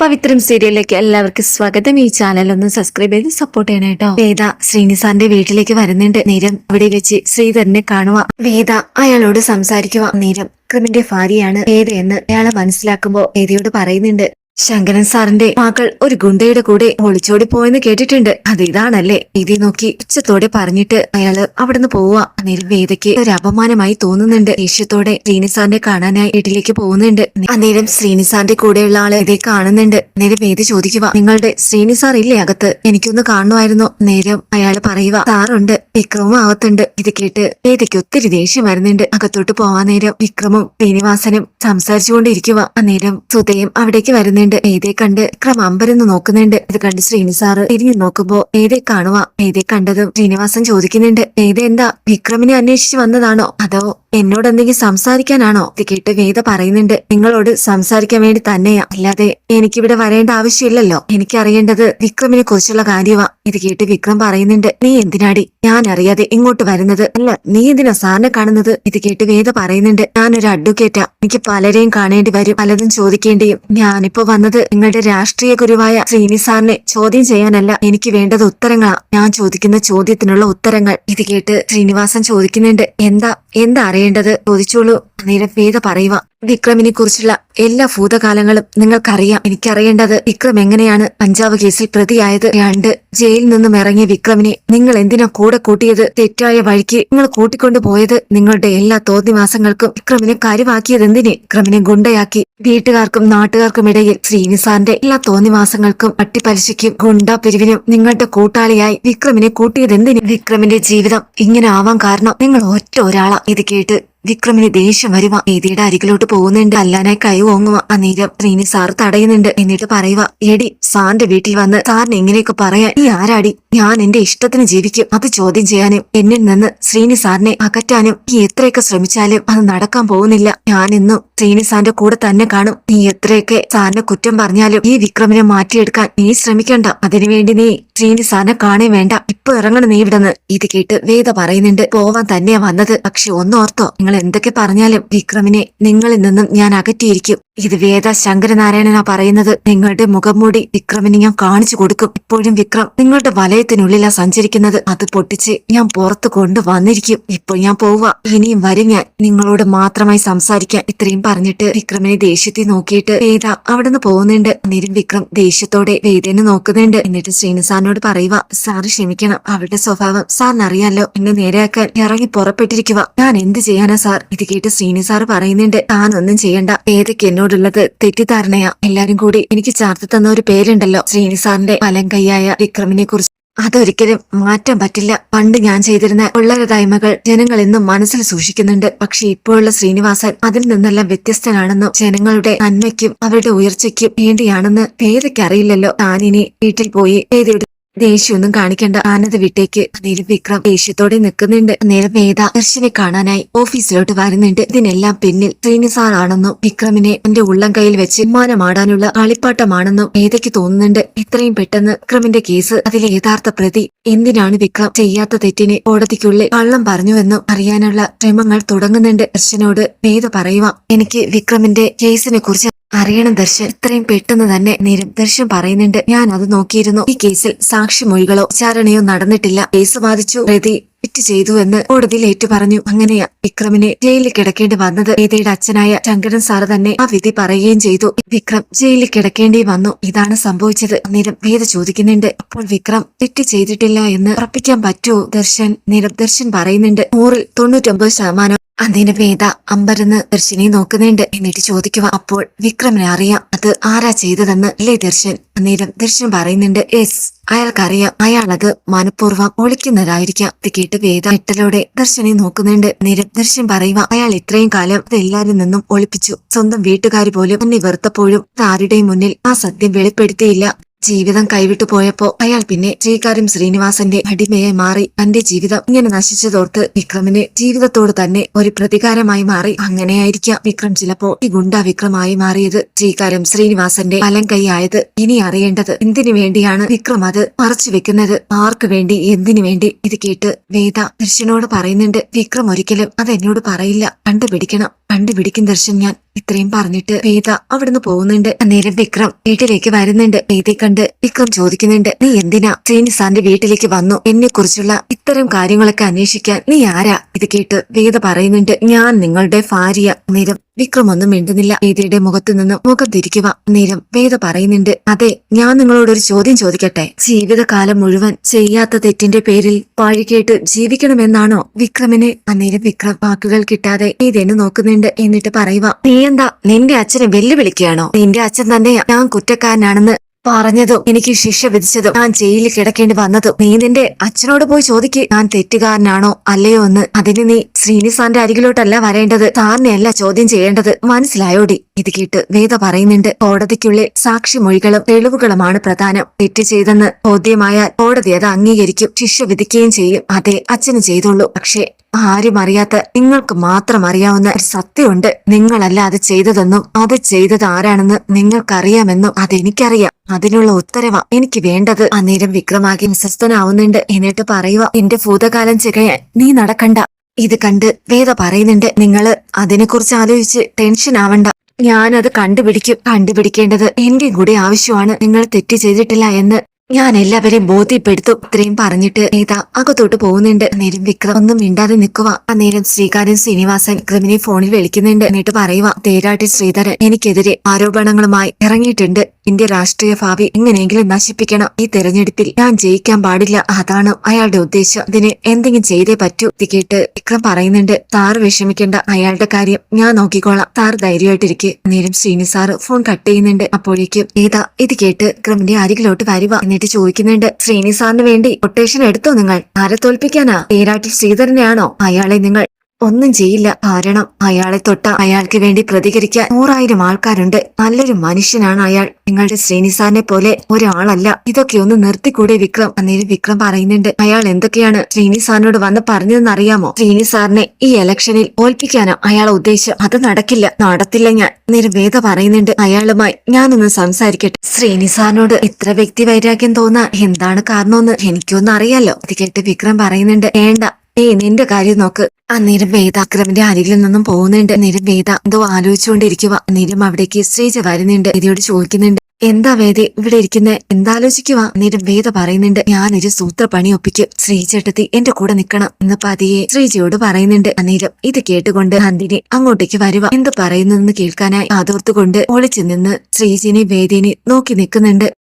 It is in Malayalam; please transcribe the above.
പവിത്രം സീരിയലിലേക്ക് എല്ലാവർക്കും സ്വാഗതം. ഈ ചാനൽ ഒന്ന് സബ്സ്ക്രൈബ് ചെയ്ത് സപ്പോർട്ട് ചെയ്യണം കേട്ടോ വേദ ശ്രീനിസാറിന്റെ വീട്ടിലേക്ക് വരുന്നുണ്ട്. നീരം അവിടെ വെച്ച് ശ്രീധരനെ കാണുക വേദ അയാളോട് സംസാരിക്കുക നീരം ക്രിമിന്റെ ഭാര്യയാണ് വേദ എന്ന് അയാളെ മനസ്സിലാക്കുമ്പോ വേദയോട് പറയുന്നുണ്ട്. ശങ്കരൻ സാറിന്റെ മകൾ ഒരു ഗുണ്ടയുടെ കൂടെ ഒളിച്ചോടി പോയെന്ന് കേട്ടിട്ടുണ്ട്. അത് ഇതാണല്ലേ? ഇതി നോക്കി ഉച്ചത്തോടെ പറഞ്ഞിട്ട് അയാൾ അവിടുന്ന് പോവുക. അന്നേരം വേദയ്ക്ക് ഒരു അപമാനമായി തോന്നുന്നുണ്ട്. ദേഷ്യത്തോടെ ശ്രീനിസാറിനെ കാണാനായി വീട്ടിലേക്ക് പോകുന്നുണ്ട്. അന്നേരം ശ്രീനിസാറിന്റെ കൂടെയുള്ള ആൾ ഇതേ കാണുന്നുണ്ട്. നേരം വേദ ചോദിക്കുക നിങ്ങളുടെ ശ്രീനിസാർ ഇല്ലേ അകത്ത്? എനിക്കൊന്ന് കാണുമായിരുന്നു. നേരം അയാൾ പറയുക സാറുണ്ട് വിക്രമും അകത്തുണ്ട്. ഇത് കേട്ട് വേദയ്ക്ക് ഒത്തിരി ദേഷ്യം വരുന്നുണ്ട്. അകത്തോട്ട് പോവാൻ നേരം വിക്രമും ശ്രീനിവാസനും സംസാരിച്ചുകൊണ്ടിരിക്കുക. അന്നേരം സുധയും അവിടേക്ക് വരുന്നുണ്ട്. ഏതേ കണ്ട് വിക്രം അമ്പരന്ന് നോക്കുന്നുണ്ട്. ഇത് കണ്ട് ശ്രീനി സാറ് തിരിഞ്ഞു നോക്കുമ്പോ ഏതേ കാണുക ഏതേ കണ്ടതും ശ്രീനിവാസൻ ചോദിക്കുന്നുണ്ട്. ഏതേ എന്താ വിക്രമിനെ അന്വേഷിച്ച് വന്നതാണോ? അതോ എന്നോട് എന്തെങ്കിലും സംസാരിക്കാനാണോ? ഇത് കേട്ട് വേദ പറയുന്നുണ്ട്. നിങ്ങളോട് സംസാരിക്കാൻ വേണ്ടി തന്നെയാ. അല്ലാതെ എനിക്കിവിടെ വരേണ്ട ആവശ്യമില്ലല്ലോ. എനിക്കറിയേണ്ടത് വിക്രമിനെ കുറിച്ചുള്ള കാര്യമാ ഇത് കേട്ട് വിക്രം പറയുന്നുണ്ട്. നീ എന്തിനാടി? ഞാൻ അറിയാതെ ഇങ്ങോട്ട് വരുന്നത്. അല്ല നീ എന്തിനാ സാറിനെ കാണുന്നത്? ഇത് കേട്ട് വേദ പറയുന്നുണ്ട്. ഞാനൊരു അഡ്വക്കേറ്റാ എനിക്ക് പലരെയും കാണേണ്ടി വരും. പലതും ചോദിക്കേണ്ടിയും. ഞാനിപ്പോ വന്നത് നിങ്ങളുടെ രാഷ്ട്രീയ ഗുരുവായ ശ്രീനി സാറിനെ ചോദ്യം ചെയ്യാനല്ല എനിക്ക് വേണ്ടത് ഉത്തരങ്ങളാ. ഞാൻ ചോദിക്കുന്ന ചോദ്യത്തിനുള്ള ഉത്തരങ്ങൾ ഇത് കേട്ട് ശ്രീനിവാസൻ ചോദിക്കുന്നുണ്ട്. എന്താ എന്താ അറിയേണ്ടത്? ചോദിച്ചോളൂ. അന്നേരം വേദ പറയുക. വിക്രമിനെ കുറിച്ചുള്ള എല്ലാ ഭൂതകാലങ്ങളും നിങ്ങൾക്കറിയാം. എനിക്കറിയേണ്ടത് വിക്രം എങ്ങനെയാണ് പഞ്ചാബ് കേസിൽ പ്രതിയായത്? രണ്ട് ജയിലിൽ നിന്നും ഇറങ്ങിയ വിക്രമിനെ നിങ്ങൾ എന്തിനാ കൂടെ കൂട്ടിയത്? തെറ്റായ വഴിക്ക് നിങ്ങൾ കൂട്ടിക്കൊണ്ടു പോയത് നിങ്ങളുടെ എല്ലാ തോന്നിവാസങ്ങൾക്കും വിക്രമിനെ കാര്യമാക്കിയത് എന്തിനെ? വിക്രമിനെ ഗുണ്ടയാക്കി. വീട്ടുകാർക്കും നാട്ടുകാർക്കും ഇടയിൽ ശ്രീനിസാറിന്റെ എല്ലാ തോന്നിവാസങ്ങൾക്കും അട്ടിപ്പലിശയ്ക്കും ഗുണ്ട പിരിവിനും നിങ്ങളുടെ കൂട്ടാളിയായി വിക്രമിനെ കൂട്ടിയത് എന്തിന്? വിക്രമിന്റെ ജീവിതം ഇങ്ങനെ ആവാൻ കാരണം നിങ്ങൾ ഒറ്റ ഒരാളാ. ഇത് കേട്ട് വിക്രമിന് ദേഷ്യം വരുക ഏതിയുടെ അരികിലോട്ട് പോകുന്നുണ്ട്. അല്ലാനായി കൈ ഓങ്ങുക നീരം ശ്രീനി സാർ തടയുന്നുണ്ട്. എന്നിട്ട് പറയുക എടി സാറിന്റെ വീട്ടിൽ വന്ന് സാറിന് ഇങ്ങനെയൊക്കെ പറയാൻ ഈ ആരാടി? ഞാൻ എന്റെ ഇഷ്ടത്തിന് ജീവിക്കും. അത് ചോദ്യം ചെയ്യാനും എന്നിൽ നിന്ന് ശ്രീനി സാറിനെ അകറ്റാനും നീ എത്രയൊക്കെ ശ്രമിച്ചാലും അത് നടക്കാൻ പോകുന്നില്ല. ഞാൻ ഇന്നും ശ്രീനി സാറിന്റെ കൂടെ തന്നെ കാണും. നീ എത്രയൊക്കെ സാറിനെ കുറ്റം പറഞ്ഞാലും ഈ വിക്രമിനെ മാറ്റിയെടുക്കാൻ നീ ശ്രമിക്കണ്ട. അതിനുവേണ്ടി നീ ശ്രീനി സാറിനെ കാണേ വേണ്ട. ഇപ്പൊ ഇറങ്ങണം നീ ഇവിടുന്ന്. ഇത് കേട്ട് വേദ പറയുന്നുണ്ട് പോവാൻ തന്നെയാ വന്നത്. പക്ഷെ ഒന്നോർത്തോ നിങ്ങൾ എന്തൊക്കെ പറഞ്ഞാലും വിക്രമിനെ നിങ്ങളിൽ നിന്നും ഞാൻ അകറ്റിയിരിക്കും. ഇത് വേദ ശങ്കരനാരായണനാ പറയുന്നത്. നിങ്ങളുടെ മുഖം മൂടി വിക്രമിന് ഞാൻ കാണിച്ചു കൊടുക്കും. ഇപ്പോഴും വിക്രം നിങ്ങളുടെ വലയത്തിനുള്ളിലാ സഞ്ചരിക്കുന്നത്. അത് പൊട്ടിച്ച് ഞാൻ പുറത്തു കൊണ്ട് വന്നിരിക്കും ഇപ്പോൾ ഞാൻ പോവുക. ഇനിയും വരും ഞാൻ. നിങ്ങളോട് മാത്രമായി സംസാരിക്കാൻ ഇത്രയും പറഞ്ഞിട്ട് വിക്രമിനെ ദേഷ്യത്തിൽ നോക്കിയിട്ട് വേദ അവിടുന്ന് പോകുന്നുണ്ട്. അന്നേരം വിക്രം ദേഷ്യത്തോടെ വേദനെ നോക്കുന്നുണ്ട്. എന്നിട്ട് ശ്രീനിസാറിനോട് പറയുക സാറ് ക്ഷമിക്കണം. അവരുടെ സ്വഭാവം സാറിന് അറിയാലോ എന്നെ നേരെയാക്കാൻ ഇറങ്ങി പുറപ്പെട്ടിരിക്കുക. ഞാൻ എന്ത് ചെയ്യാനാ സാർ. ഇത് കേട്ട് ശ്രീനി സാർ പറയുന്നുണ്ട് താൻ ഒന്നും ചെയ്യണ്ട. ഏതൊക്കെ എന്നോടുള്ളത് തെറ്റിദ്ധാരണയാ. എല്ലാരും കൂടി എനിക്ക് ചാർത്തി തന്ന ഒരു പേരുണ്ടല്ലോ ശ്രീനി സാറിന്റെ വലം കൈയായ വിക്രമിനെ കുറിച്ച്. അതൊരിക്കലും മാറ്റാൻ പറ്റില്ല. പണ്ട് ഞാൻ ചെയ്തിരുന്ന ഉള്ളരതായ്മകൾ ജനങ്ങൾ ഇന്നും മനസ്സിൽ സൂക്ഷിക്കുന്നുണ്ട്. പക്ഷെ ഇപ്പോഴുള്ള ശ്രീനിവാസൻ അതിൽ നിന്നെല്ലാം വ്യത്യസ്തനാണെന്നും ജനങ്ങളുടെ നന്മയ്ക്കും അവരുടെ ഉയർച്ചയ്ക്കും വേണ്ടിയാണെന്ന് വേദയ്ക്ക് അറിയില്ലല്ലോ. താനിനി വീട്ടിൽ പോയി വേദയുടെ ദേഷ്യമൊന്നും കാണിക്കേണ്ട. ആനന്ദ് വിട്ടേക്ക് നേരം വിക്രം ദേഷ്യത്തോടെ നിൽക്കുന്നുണ്ട്. നേരം വേദ ദർശനെ കാണാനായി ഓഫീസിലോട്ട് വരുന്നുണ്ട്. ഇതിനെല്ലാം പിന്നിൽ ശ്രീനിസാർ ആണെന്നും വിക്രമിനെ എന്റെ ഉള്ളം കയ്യിൽ വെച്ച് മാനമാടാനുള്ള കളിപ്പാട്ടമാണെന്നും വേദയ്ക്ക് തോന്നുന്നുണ്ട്. ഇത്രയും പെട്ടെന്ന് വിക്രമിന്റെ കേസ് അതിലെ യഥാർത്ഥ പ്രതി എന്തിനാണ് വിക്രം ചെയ്യാത്ത തെറ്റിനെ കോടതിക്കുള്ളിൽ കള്ളം പറഞ്ഞുവെന്നും അറിയാനുള്ള ശ്രമങ്ങൾ തുടങ്ങുന്നുണ്ട്. ദർശനോട് വേദ പറയുക എനിക്ക് വിക്രമിന്റെ കേസിനെ കുറിച്ച് അറിയണം ദർശൻ. ഇത്രയും പെട്ടെന്ന് തന്നെ നിരം ദർശൻ പറയുന്നുണ്ട്. ഞാൻ അത് നോക്കിയിരുന്നു. ഈ കേസിൽ സാക്ഷിമൊഴികളോ വിചാരണയോ നടന്നിട്ടില്ല. കേസ് വാദിച്ചു. പ്രതി തെറ്റ് ചെയ്തു എന്ന് കോടതിയിൽ ഏറ്റു പറഞ്ഞു അങ്ങനെയാ വിക്രമിനെ ജയിലിൽ കിടക്കേണ്ടി വന്നത്. വേദയുടെ അച്ഛനായ ശങ്കരൻ സാറ് തന്നെ ആ വിധി പറയുകയും ചെയ്തു. വിക്രം ജയിലിൽ കിടക്കേണ്ടി വന്നു. ഇതാണ് സംഭവിച്ചത്. അന്നേരം വേദ ചോദിക്കുന്നുണ്ട്. അപ്പോൾ വിക്രം തെറ്റ് ചെയ്തിട്ടില്ല എന്ന് ഉറപ്പിക്കാൻ പറ്റുമോ? ദർശൻ നിരം ദർശൻ പറയുന്നുണ്ട്. നൂറിൽ തൊണ്ണൂറ്റൊമ്പത് ശതമാനം. അതിന് വേദ അമ്പരന്ന് ദർശനെ നോക്കുന്നുണ്ട്. എന്നിട്ട് ചോദിക്കുക അപ്പോൾ വിക്രമിനെ അറിയാം. അത് ആരാ ചെയ്തതെന്ന് അല്ലേ ദർശൻ? അന്നേരം ദർശൻ പറയുന്നുണ്ട് എസ് അയാൾക്കറിയാം. അയാൾ അത് മനഃപൂർവം ഒളിക്കുന്നതായിരിക്കാം. ഇത് കേട്ട് വേദ ഇട്ടലോടെ ദർശനെ നോക്കുന്നുണ്ട്. നേരം ദർശൻ പറയുക അയാൾ ഇത്രയും കാലം അത് എല്ലാരിൽ നിന്നും ഒളിപ്പിച്ചു. സ്വന്തം വീട്ടുകാർ പോലും എന്നെ വെറുത്തപ്പോഴും ആരുടെയും മുന്നിൽ ആ സത്യം വെളിപ്പെടുത്തിയില്ല. ജീവിതം കൈവിട്ടു പോയപ്പോ അയാൾ പിന്നെ ശ്രീകാര്യം ശ്രീനിവാസന്റെ അടിമയായി മാറി. തന്റെ ജീവിതം ഇങ്ങനെ നശിച്ചതോർത്ത് വിക്രമിന് ജീവിതത്തോട് തന്നെ ഒരു പ്രതികാരമായി മാറി. അങ്ങനെയായിരിക്കാം വിക്രം ചിലപ്പോ ഈ ഗുണ്ട വിക്രമായി മാറിയത്. ശ്രീകാര്യം ശ്രീനിവാസന്റെ വലം കൈയായത് ഇനി അറിയേണ്ടത് എന്തിനു വേണ്ടിയാണ് വിക്രം അത് മറച്ചു വെക്കുന്നത്? ആർക്കു വേണ്ടി? എന്തിനു വേണ്ടി? ഇത് കേട്ട് വേദ ദൃശ്യനോട് പറയുന്നുണ്ട് വിക്രം ഒരിക്കലും അത് എന്നോട് പറയില്ല. കണ്ടുപിടിക്കണം. കണ്ടുപിടിക്കും ദർശൻ ഞാൻ ഇത്രയും പറഞ്ഞിട്ട് വേദ അവിടുന്ന് പോകുന്നുണ്ട്. അന്നേരം വിക്രം വീട്ടിലേക്ക് വരുന്നുണ്ട്. വേദയെ കണ്ട് വിക്രം ചോദിക്കുന്നുണ്ട് നീ എന്തിനാ ശ്രീനിസാന്റെ വീട്ടിലേക്ക് വന്നു? എന്നെ കുറിച്ചുള്ള ഇത്തരം കാര്യങ്ങളൊക്കെ അന്വേഷിക്കാൻ നീ ആരാ? ഇത് കേട്ട് വേദ പറയുന്നുണ്ട് ഞാൻ നിങ്ങളുടെ ഭാര്യ. നേരം വിക്രം ഒന്നും മിണ്ടുന്നില്ല. വേദയുടെ മുഖത്തു നിന്നും മുഖം തിരിക്കുക. നേരം വേദ പറയുന്നുണ്ട് അതെ ഞാൻ നിങ്ങളോട് ഒരു ചോദ്യം ചോദിക്കട്ടെ? ജീവിതകാലം മുഴുവൻ ചെയ്യാത്ത തെറ്റിന്റെ പേരിൽ പഴികേട്ട് ജീവിക്കണമെന്നാണോ വിക്രമിന്? അന്നേരം വിക്രം വാക്കുകൾ കിട്ടാതെ വേദനെ നോക്കുന്നുണ്ട്. എന്നിട്ട് പറയുക നീ എന്താ നിന്റെ അച്ഛനെ വെല്ലുവിളിക്കുകയാണോ? നിന്റെ അച്ഛൻ തന്നെ ഞാൻ കുറ്റക്കാരനാണെന്ന് പറഞ്ഞതും എനിക്ക് ശിക്ഷ വിധിച്ചതും ഞാൻ ജയിലിൽ കിടക്കേണ്ടി വന്നതും. നീ നിന്റെ അച്ഛനോട് പോയി ചോദിക്ക് ഞാൻ തെറ്റുകാരനാണോ അല്ലയോ എന്ന്. അതിന് നീ ശ്രീനിസാന്റെ അരികിലോട്ടല്ല വരേണ്ടത് താറിനെയല്ല ചോദ്യം ചെയ്യേണ്ടത്. മനസ്സിലായോടി? ഇത് കേട്ട് വേദ പറയുന്നുണ്ട് കോടതിക്കുള്ളിൽ സാക്ഷിമൊഴികളും തെളിവുകളുമാണ് പ്രധാനം. തെറ്റ് ചെയ്തെന്ന് ബോധ്യമായാൽ കോടതി അത് അംഗീകരിക്കും ശിക്ഷ വിധിക്കുകയും ചെയ്യും. അതെ അച്ഛന് ചെയ്തുള്ളൂ. പക്ഷേ ആരും അറിയാത്ത നിങ്ങൾക്ക് മാത്രം അറിയാവുന്ന ഒരു സത്യമുണ്ട്. നിങ്ങളല്ല അത് ചെയ്തതെന്നും അത് ചെയ്തത് ആരാണെന്ന് നിങ്ങൾക്കറിയാമെന്നും അതെനിക്കറിയാം. അതിനുള്ള ഉത്തരവാ എനിക്ക് വേണ്ടത്. അന്നേരം വിക്രമാകെ നിസ്വസ്ഥനാവുന്നുണ്ട് എന്നിട്ട് പറയുക എന്റെ ഭൂതകാലം ചികയാൻ നീ നടക്കണ്ട. ഇത് കണ്ട് വേദ പറയുന്നുണ്ട് നിങ്ങൾ അതിനെക്കുറിച്ച് ആലോചിച്ച് ടെൻഷൻ ആവണ്ട. ഞാനത് കണ്ടുപിടിക്കും. കണ്ടുപിടിക്കേണ്ടത് എന്റെ കൂടെ ആവശ്യമാണ്. നിങ്ങൾ തെറ്റ് ചെയ്തിട്ടില്ല എന്ന് ഞാൻ എല്ലാവരെയും ബോധ്യപ്പെടുത്തും. ഇത്രയും പറഞ്ഞിട്ട് നേത അകത്തോട്ട് പോകുന്നുണ്ട്. നേരം വിക്രം ഒന്നും മിണ്ടാതെ നിൽക്കുക അന്നേരം ശ്രീകാരൻ ശ്രീനിവാസൻ വിക്രമിനെ ഫോണിൽ വിളിക്കുന്നുണ്ട്. എന്നിട്ട് പറയുക തേരാട്ടി ശ്രീധരൻ എനിക്കെതിരെ ആരോപണങ്ങളുമായി ഇറങ്ങിയിട്ടുണ്ട്. ഇന്ത്യ രാഷ്ട്രീയ ഭാവി എങ്ങനെയെങ്കിലും നശിപ്പിക്കണം. ഈ തെരഞ്ഞെടുപ്പിൽ ഞാൻ ജയിക്കാൻ പാടില്ല. അതാണ് അയാളുടെ ഉദ്ദേശം. ഇതിന് എന്തെങ്കിലും ചെയ്തേ പറ്റൂ. ഇത് കേട്ട് വിക്രം പറയുന്നുണ്ട് താറ് വിഷമിക്കേണ്ട. അയാളുടെ കാര്യം ഞാൻ നോക്കിക്കോളാം. താറ് ധൈര്യമായിട്ടിരിക്കെ. നേരം ശ്രീനി സാറ് ഫോൺ കട്ട് ചെയ്യുന്നുണ്ട്. അപ്പോഴേക്കും ഏതാ? ഇത് കേട്ട് വിക്രമിന്റെ അരികിലോട്ട് വരുക എന്നിട്ട് ചോദിക്കുന്നുണ്ട് ശ്രീനി സാറിന് വേണ്ടി കൊട്ടേഷൻ എടുത്തോ നിങ്ങൾ? ആരെ തോൽപ്പിക്കാനാ? പേരാട്ടിൽ ശ്രീധരനെയാണോ? അയാളെ നിങ്ങൾ ഒന്നും ചെയ്യില്ല. കാരണം അയാളെ തൊട്ട അയാൾക്ക് വേണ്ടി പ്രതികരിക്കാൻ നൂറായിരം ആൾക്കാരുണ്ട്. നല്ലൊരു മനുഷ്യനാണ് അയാൾ. നിങ്ങളുടെ ശ്രീനിസാറിനെ പോലെ ഒരാളല്ല. ഇതൊക്കെ ഒന്ന് നിർത്തിക്കൂടെ വിക്രം? അന്നേരം വിക്രം പറയുന്നുണ്ട് അയാൾ എന്തൊക്കെയാണ് ശ്രീനിസാറിനോട് വന്ന് പറഞ്ഞതെന്ന് അറിയാമോ ശ്രീനിസാറിനെ ഈ ഇലക്ഷനിൽ തോൽപ്പിക്കാനോ അയാൾ ഉദ്ദേശം അത് നടക്കില്ല. നടത്തില്ല ഞാൻ. അന്നേരം വേദ പറയുന്നുണ്ട് അയാളുമായി ഞാനൊന്ന് സംസാരിക്കട്ടെ. ശ്രീനിസാറിനോട് ഇത്ര വ്യക്തി വൈരാഗ്യം തോന്നാൻ എന്താണ് കാരണമെന്ന് എനിക്കൊന്നും അറിയാലോ അത് കേട്ട് വിക്രം പറയുന്നുണ്ട് വേണ്ട. ഏ നിന്റെ കാര്യം നോക്ക്. അന്നേരം വേദ അക്രമിന്റെ അരികിൽ നിന്നും പോകുന്നുണ്ട്. അന്നേരം വേദ എന്തോ ആലോചിച്ചുകൊണ്ടിരിക്കുക അന്നേരം അവിടേക്ക് ശ്രീജ വരുന്നുണ്ട് വേദയോട് ചോദിക്കുന്നുണ്ട് എന്താ വേദി ഇവിടെ ഇരിക്കുന്നത് എന്താലോചിക്കുക അന്നേരം വേദ പറയുന്നുണ്ട് ഞാനൊരു സൂത്രപ്പണി ഒപ്പിക്കും ശ്രീചേട്ടത്തി എന്റെ കൂടെ നിൽക്കണം എന്ന് പതിയെ ശ്രീജയോട് പറയുന്നുണ്ട്. അന്നേരം ഇത് കേട്ടുകൊണ്ട് നന്ദിനി അങ്ങോട്ടേക്ക് വരുക എന്ത് പറയുന്നെന്ന് കേൾക്കാനായി അതോർത്തുകൊണ്ട് ഒളിച്ചു നിന്ന് ശ്രീജിനെ വേദിനെ നോക്കി നിൽക്കുന്നുണ്ട്.